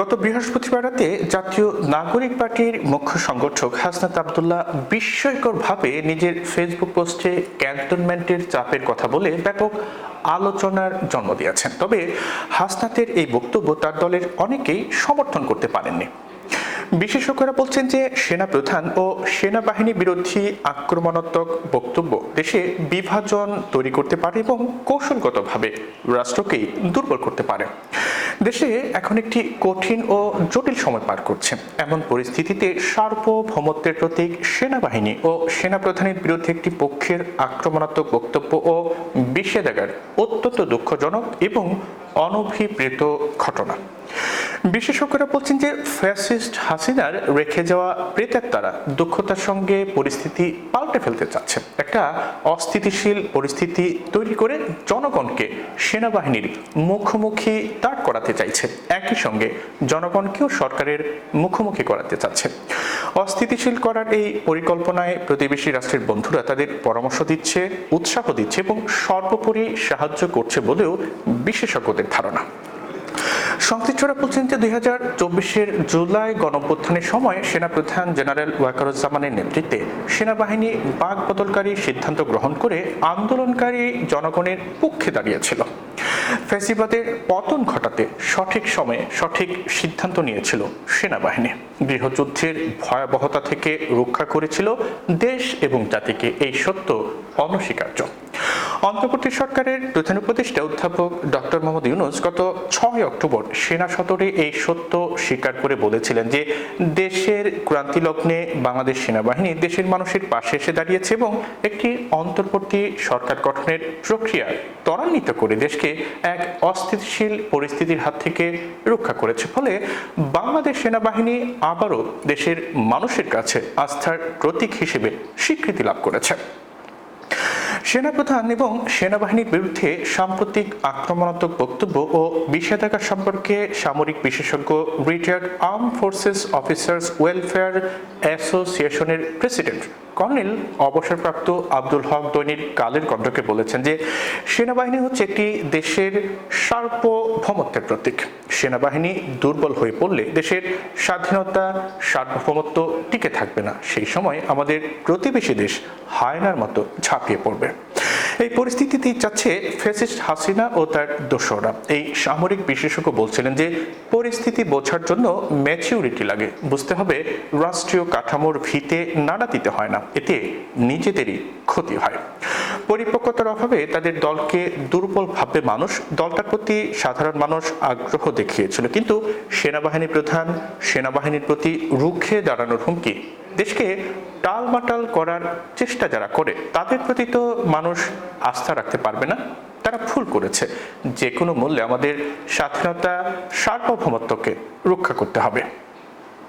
গত বৃহস্পতিবার রাতে জাতীয় নাগরিক পার্টির মুখ্য সংগঠক হাসনাত আবদুল্লাহ বিস্ময়করভাবে নিজের ফেসবুক পোস্টে ক্যান্টনমেন্টের চাপের কথা বলে ব্যাপক আলোচনার জন্ম দিয়েছেন। তবে হাসনাতের এই বক্তব্য তার দলের অনেকেই সমর্থন করতে পারেননি। বিশেষজ্ঞরা বলছেন যে সেনা প্রধান ও সেনাবাহিনী বিরোধী আক্রমণাত্মক বক্তব্য দেশে বিভাজন তৈরি করতে পারে এবং কৌশলগতভাবে রাষ্ট্রকেই দুর্বল করতে পারে। দেশে এখন একটি কঠিন ও জটিল সময় পার করছে। এমন পরিস্থিতিতে সার্বভৌমত্বের প্রতীক সেনাবাহিনী ও সেনাপ্রধানের বিরুদ্ধে একটি পক্ষের আক্রমণাত্মক বক্তব্য ও বিষেধাগার অত্যন্ত দুঃখজনক এবং অনভিপ্রেত ঘটনা। বিশেষজ্ঞরা বলছেন যে ফ্যাসিস্ট হাসিনার রেখে যাওয়া প্রেতাত্মারা দক্ষতার সঙ্গে পরিস্থিতি পাল্টে ফেলতে চাচ্ছে একটা অস্থিতিশীল পরিস্থিতি তৈরি করে জনগণকে সেনাবাহিনীর মুখোমুখি দাঁড় করাতে চাইছে। একই সঙ্গে জনগণকেও সরকারের মুখোমুখি করাতে চাচ্ছে। অস্থিতিশীল করার এই পরিকল্পনায় প্রতিবেশী রাষ্ট্রের বন্ধুরা তাদের পরামর্শ দিচ্ছে, উৎসাহ দিচ্ছে এবং সর্বোপরি সাহায্য করছে বলেও বিশেষজ্ঞদের ধারণা। সংশ্লিষ্টরা বলছেন যে দুই হাজার চব্বিশের জুলাই গণঅভ্যুত্থানের সময় সেনাপ্রধান জেনারেল ওয়াকারুজ্জামানের নেতৃত্বে সেনাবাহিনী বাঘ বদলকারী সিদ্ধান্ত গ্রহণ করে আন্দোলনকারী জনগণের পক্ষে দাঁড়িয়েছিল। ফেসিবাদের পতন ঘটাতে সঠিক সময়ে সঠিক সিদ্ধান্ত নিয়েছিল সেনাবাহিনী। গৃহযুদ্ধের ভয়াবহতা থেকে রক্ষা করেছিল দেশ এবং জাতিকে এই সত্য অনস্বীকার্য। অন্তর্বর্তী সরকারের প্রধান উপদেষ্টা অধ্যাপক ডক্টর মোহাম্মদ ইউনুস গত ছয় অক্টোবর সেনা সদরে এই সত্য স্বীকার করে বলেছিলেন যে দেশের ক্রান্তি লগ্নে বাংলাদেশ সেনাবাহিনী দেশের মানুষের পাশে এসে দাঁড়িয়েছে এবং একটি অন্তর্বর্তী সরকার গঠনের প্রক্রিয়া ত্বরান্বিত করে দেশকে এক অস্থিতিশীল পরিস্থিতির হাত থেকে রক্ষা করেছে। ফলে বাংলাদেশ সেনাবাহিনী আবারও দেশের মানুষের কাছে আস্থার প্রতীক হিসেবে স্বীকৃতি লাভ করেছে। সেনাপ্রধান এবং সেনাবাহিনীর বিরুদ্ধে সাম্প্রতিক আক্রমণাত্মক বক্তব্য ও বিষেধাজ্ঞা সম্পর্কে সামরিক বিশেষজ্ঞ retired arm forces officers welfare অ্যাসোসিয়েশনের প্রেসিডেন্ট কর্নেল অবসরপ্রাপ্ত আব্দুল হক দৈনিক কালের কণ্ঠকে বলেছেন যে সেনাবাহিনী হচ্ছে একটি দেশের সার্বভৌমত্বের প্রতীক। সেনাবাহিনী দুর্বল হয়ে পড়লে দেশের স্বাধীনতা, সার্বভৌমত্ব টিকে থাকবে না। সেই সময় আমাদের প্রতিবেশী দেশ হায়নার মতো ঝাঁপিয়ে পড়বে। এই পরিস্থিতিতেই চাচ্ছে ফেসিস্ট হাসিনা ও তার দোসররা। এই সামরিক বিশেষজ্ঞ বলছিলেন যে, পরিস্থিতি বোঝার জন্য ম্যাচিউরিটি লাগে। বুঝতে হবে, রাষ্ট্রীয় কাঠামোর ভিতে নাড়া দিতে হয় না, এতে নিজেদেরই ক্ষতি হয়। পরিপক্কতার অভাবে তাদের দলকে দুর্বল ভাববে মানুষ, দলটার প্রতি সাধারণ মানুষ আগ্রহ দেখিয়েছিল। কিন্তু সেনাবাহিনী প্রধান, সেনাবাহিনীর প্রতি রুখে দাঁড়ানোর হুমকি দেশকে টালমাটাল করার চেষ্টা যারা করে, তাদের প্রতি তো মানুষ আস্থা রাখতে পারবে না। তারা ভুল করেছে। যে কোনো মূল্যে আমাদের স্বাধীনতা সার্বভৌমত্বকে রক্ষা করতে হবে।